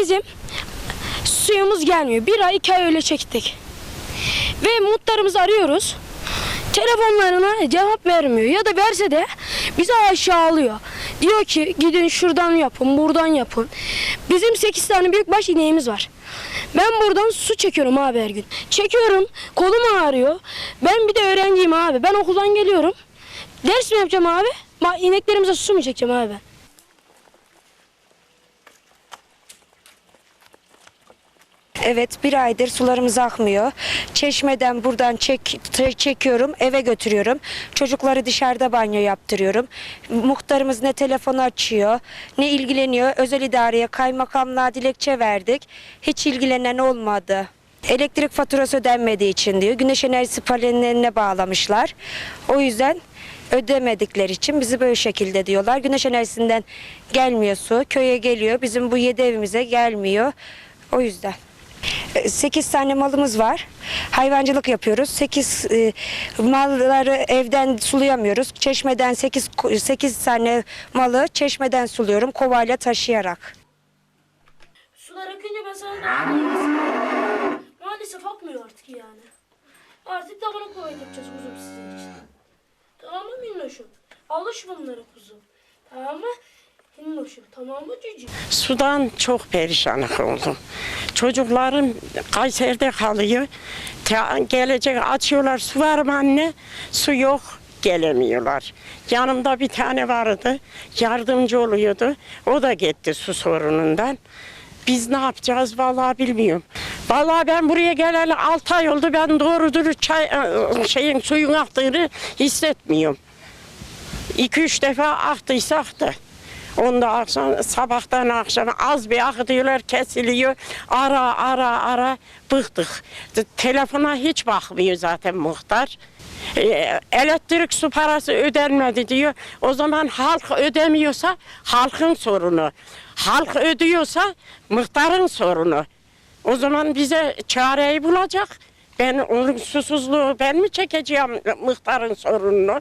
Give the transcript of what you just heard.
Bizim suyumuz gelmiyor. Bir ay iki ay öyle çektik. Ve muhtarımızı arıyoruz. Telefonlarına cevap vermiyor. Ya da verse de bizi aşağılıyor. Diyor ki gidin şuradan yapın, buradan yapın. Bizim 8 tane büyükbaş ineğimiz var. Ben buradan su çekiyorum abi her gün. Çekiyorum, kolum ağrıyor. Ben bir de öğrenciyim abi. Ben okuldan geliyorum. Ders mi yapacağım abi? İneklerimize su mu çekeceğim abi? ben? Evet bir aydır sularımız akmıyor. Çeşmeden buradan çek, çekiyorum eve götürüyorum. Çocukları dışarıda banyo yaptırıyorum. Muhtarımız ne telefonu açıyor ne ilgileniyor. Özel idareye kaymakamlığa dilekçe verdik. Hiç ilgilenen olmadı. Elektrik faturası ödenmediği için diyor. Güneş enerjisi panellerine bağlamışlar. O yüzden ödemedikleri için bizi böyle şekilde diyorlar. Güneş enerjisinden gelmiyor su. Köye geliyor. Bizim bu yedi evimize gelmiyor. O yüzden. 8 tane malımız var. Hayvancılık yapıyoruz. 8 malları evden sulayamıyoruz. Çeşmeden 8 8 tane malı çeşmeden suluyorum kovayla taşıyarak. Sular akınca da Maalesef akmıyor artık yani. Artık tabana koyup yapacağız kuzum sizin için. Tamam mı minnoşum? Alış bunları kuzum. Minnoşum tamam mı cücük? Sudan çok perişanlık oldum. Çocuklarım Kayseri'de kalıyor. Gelecek açıyorlar su var mı anne? Su yok gelemiyorlar. Yanımda bir tane vardı. Yardımcı oluyordu. O da gitti su sorunundan. Biz ne yapacağız vallahi bilmiyorum. Vallahi ben buraya geleli 6 ay oldu. Ben doğru dürüst çay, şeyin suyun aktığını hissetmiyorum. 2-3 defa aktıysa aktı. Onda akşam, sabahtan akşama az bir akıtıyorlar kesiliyor. Ara ara ara bıktık. Te- Telefona hiç bakmıyor zaten muhtar. Ee, elektrik su parası ödenmedi diyor. O zaman halk ödemiyorsa halkın sorunu. Halk ödüyorsa muhtarın sorunu. O zaman bize çareyi bulacak. Ben onun susuzluğu ben mi çekeceğim muhtarın sorununu?